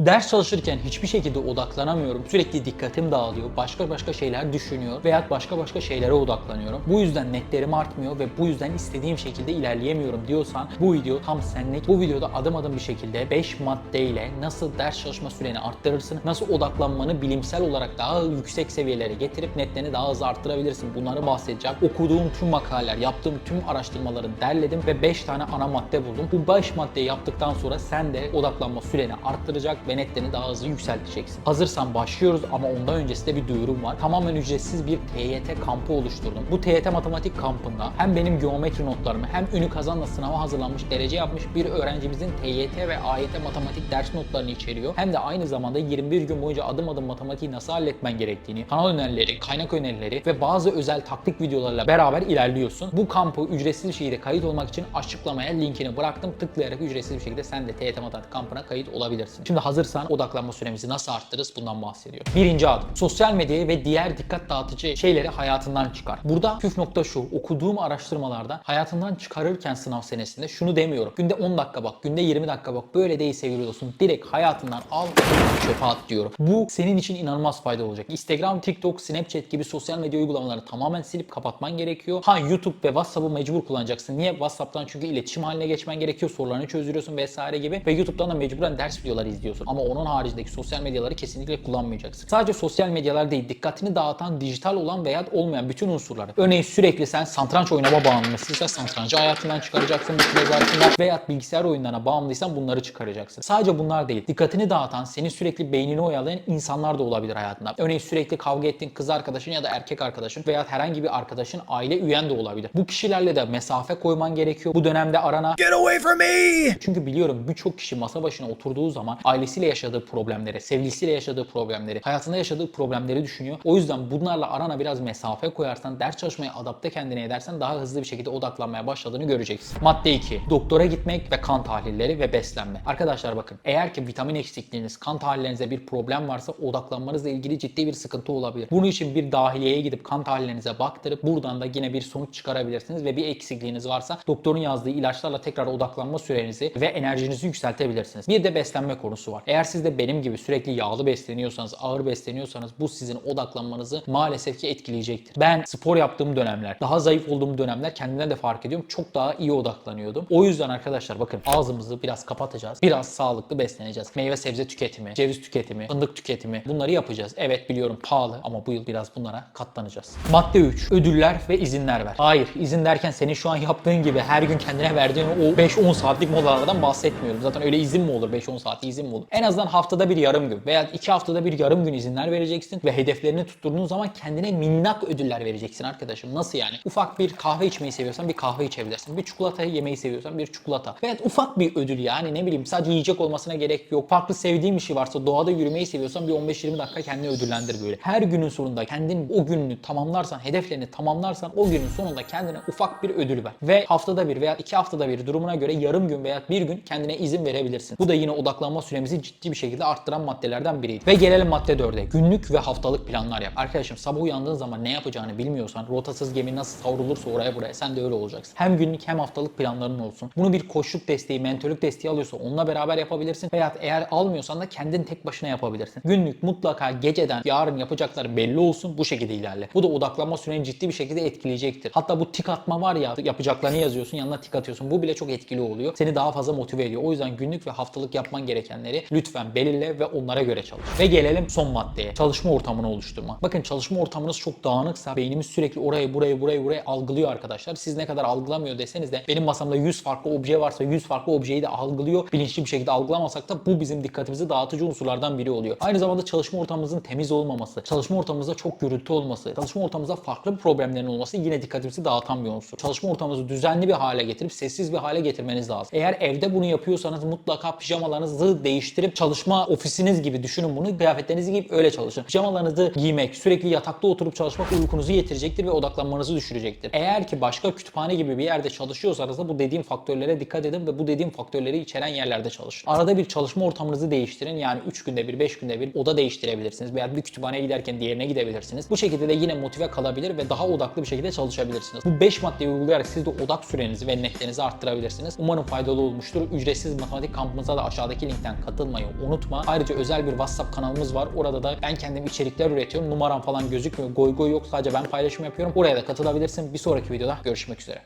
Ders çalışırken hiçbir şekilde odaklanamıyorum. Sürekli dikkatim dağılıyor. Başka başka şeyler düşünüyor veya başka başka şeylere odaklanıyorum. Bu yüzden netlerim artmıyor ve bu yüzden istediğim şekilde ilerleyemiyorum diyorsan bu video tam senlik. Bu videoda adım adım bir şekilde 5 maddeyle nasıl ders çalışma süreni arttırırsın, nasıl odaklanmanı bilimsel olarak daha yüksek seviyelere getirip netlerini daha hızlı arttırabilirsin. Bunları bahsedeceğim. Okuduğum tüm makaleler, yaptığım tüm araştırmaları derledim ve 5 tane ana madde buldum. Bu 5 maddeyi yaptıktan sonra sen de odaklanma süreni arttıracak ve netlerini daha hızlı yükselteceksin. Hazırsan başlıyoruz ama ondan öncesinde bir duyurum var. Tamamen ücretsiz bir TYT kampı oluşturdum. Bu TYT matematik kampında hem benim geometri notlarımı hem ünü kazanla sınava hazırlanmış derece yapmış bir öğrencimizin TYT ve AYT matematik ders notlarını içeriyor. Hem de aynı zamanda 21 gün boyunca adım adım matematiği nasıl halletmen gerektiğini, kanal önerileri, kaynak önerileri ve bazı özel taktik videolarla beraber ilerliyorsun. Bu kampı ücretsiz bir şekilde kayıt olmak için açıklamaya linkini bıraktım. Tıklayarak ücretsiz bir şekilde sen de TYT matematik kampına kayıt olabilirsin. Şimdi hazırsan odaklanma süremizi nasıl arttırırız bundan bahsediyorum. Birinci adım. Sosyal medyayı ve diğer dikkat dağıtıcı şeyleri hayatından çıkar. Burada püf nokta şu. Okuduğum araştırmalarda hayatından çıkarırken sınav senesinde şunu demiyorum. Günde 10 dakika bak, günde 20 dakika bak. Böyle değil sevgili dostum. Direkt hayatından al çöpe at diyorum. Bu senin için inanılmaz fayda olacak. Instagram, TikTok, Snapchat gibi sosyal medya uygulamalarını tamamen silip kapatman gerekiyor. Ha YouTube ve WhatsApp'ı mecbur kullanacaksın. Niye? WhatsApp'tan çünkü iletişim haline geçmen gerekiyor. Sorularını çözüyorsun vesaire gibi. Ve YouTube'dan da mecburen ders videoları izliyorsun. Ama onun haricindeki sosyal medyaları kesinlikle kullanmayacaksın. Sadece sosyal medyalar değil, dikkatini dağıtan dijital olan veya olmayan bütün unsurları. Örneğin sürekli sen satranç oynama bağımlısıysa satrancı hayatından çıkaracaksın bu süre zarfında veya bilgisayar oyunlarına bağımlıysan bunları çıkaracaksın. Sadece bunlar değil. Dikkatini dağıtan, senin sürekli beynini oyalayan insanlar da olabilir hayatında. Örneğin sürekli kavga ettiğin kız arkadaşın ya da erkek arkadaşın veya herhangi bir arkadaşın aile üyen de olabilir. Bu kişilerle de mesafe koyman gerekiyor. Bu dönemde arana Get away from me! çünkü biliyorum birçok kişi masa başına oturduğu zaman ailesiyle yaşadığı problemleri, sevgilisiyle yaşadığı problemleri, hayatında yaşadığı problemleri düşünüyor. O yüzden bunlarla arana biraz mesafe koyarsan, ders çalışmaya adapte kendine edersen daha hızlı bir şekilde odaklanmaya başladığını göreceksin. Madde 2. Doktora gitmek ve kan tahlilleri ve beslenme. Arkadaşlar bakın eğer ki vitamin eksikliğiniz, kan tahlillerinizde bir problem varsa odaklanmanızla ilgili ciddi bir sıkıntı olabilir. Bunun için bir dahiliyeye gidip kan tahlillerinize baktırıp buradan da yine bir sonuç çıkarabilirsiniz ve bir eksikliğiniz varsa doktorun yazdığı ilaçlarla tekrar odaklanma sürenizi ve enerjinizi yükseltebilirsiniz. Bir de beslenme konusu var. Eğer siz de benim gibi sürekli yağlı besleniyorsanız, ağır besleniyorsanız bu sizin odaklanmanızı maalesef ki etkileyecektir. Ben spor yaptığım dönemler, daha zayıf olduğum dönemler kendimden de fark ediyorum. Çok daha iyi odaklanıyordum. O yüzden arkadaşlar bakın ağzımızı biraz kapatacağız. Biraz sağlıklı besleneceğiz. Meyve sebze tüketimi, ceviz tüketimi, fındık tüketimi bunları yapacağız. Evet biliyorum pahalı ama bu yıl biraz bunlara katlanacağız. Madde 3. Ödüller ve izinler ver. Hayır izin derken senin şu an yaptığın gibi her gün kendine verdiğin o 5-10 saatlik molalardan bahsetmiyorum. Zaten öyle izin mi olur? 5-10 saat izin mi olur? En azından haftada bir yarım gün veya 2 haftada bir yarım gün izinler vereceksin ve hedeflerini tutturduğun zaman kendine minnak ödüller vereceksin arkadaşım. Nasıl yani? Ufak bir kahve içmeyi seviyorsan bir kahve içebilirsin. Bir çikolata yemeyi seviyorsan bir çikolata. Veya ufak bir ödül yani ne bileyim sadece yiyecek olmasına gerek yok. Farklı sevdiğin bir şey varsa doğada yürümeyi seviyorsan bir 15-20 dakika kendini ödüllendir böyle. Her günün sonunda kendin o gününü tamamlarsan, hedeflerini tamamlarsan o günün sonunda kendine ufak bir ödül ver. Ve haftada bir veya iki haftada bir durumuna göre yarım gün veya bir gün kendine izin verebilirsin. Bu da yine odaklanma süremizi ciddi bir şekilde arttıran maddelerden biriydi. Ve gelelim madde 4'e. Günlük ve haftalık planlar yap. Arkadaşım sabah uyandığın zaman ne yapacağını bilmiyorsan rotasız gemi nasıl savrulursa oraya buraya sen de öyle olacaksın. Hem günlük hem haftalık planların olsun. Bunu bir koşluk desteği, mentörlük desteği alıyorsa onunla beraber yapabilirsin. Veya eğer almıyorsan da kendin tek başına yapabilirsin. Günlük mutlaka geceden yarın yapacakları belli olsun. Bu şekilde ilerle. Bu da odaklanma süreni ciddi bir şekilde etkileyecektir. Hatta bu tik atma var ya yapacaklarını yazıyorsun yanına tik atıyorsun. Bu bile çok etkili oluyor. Seni daha fazla motive ediyor. O yüzden günlük ve haftalık yapman gerekenleri lütfen belirle ve onlara göre çalış. Ve gelelim son maddeye. Çalışma ortamını oluşturma. Bakın çalışma ortamınız çok dağınıksa beynimiz sürekli orayı burayı burayı burayı algılıyor arkadaşlar. Siz ne kadar algılamıyor deseniz de benim masamda 100 farklı obje varsa 100 farklı objeyi de algılıyor. Bilinçli bir şekilde algılamasak da bu bizim dikkatimizi dağıtıcı unsurlardan biri oluyor. Aynı zamanda çalışma ortamımızın temiz olmaması, çalışma ortamımızda çok gürültü olması, çalışma ortamımızda farklı problemlerin olması yine dikkatimizi dağıtan bir unsur. Çalışma ortamınızı düzenli bir hale getirip sessiz bir hale getirmeniz lazım. Eğer evde bunu yapıyorsanız mutlaka pijamalarınızı değiştirip çalışma ofisiniz gibi düşünün bunu. Kıyafetlerinizi giyip öyle çalışın. Pijamalarınızı giymek, sürekli yatakta oturup çalışmak uykunuzu yitirecektir ve odaklanmanızı düşürecektir. Eğer ki başka kütüphane gibi bir yerde çalışıyorsanız da bu dediğim faktörlere dikkat edin ve bu dediğim faktörleri içeren yerlerde çalışın. Arada bir çalışma ortamınızı değiştirin. Yani 3 günde bir, 5 günde bir oda değiştirebilirsiniz. Veya bir kütüphaneye giderken diğerine gidebilirsiniz. Bu şekilde de yine motive kalabilir ve daha odaklı bir şekilde çalışabilirsiniz. Bu 5 maddeyi uygulayarak siz de odak sürenizi ve netlerinizi arttırabilirsiniz. Umarım faydalı olmuştur. Ücretsiz matematik kampımıza da aşağıdaki linkten katılın. Olmayı unutma. Ayrıca özel bir WhatsApp kanalımız var. Orada da ben kendim içerikler üretiyorum. Numaram falan gözükmüyor. Goy goy yok. Sadece ben paylaşım yapıyorum. Oraya da katılabilirsin. Bir sonraki videoda görüşmek üzere.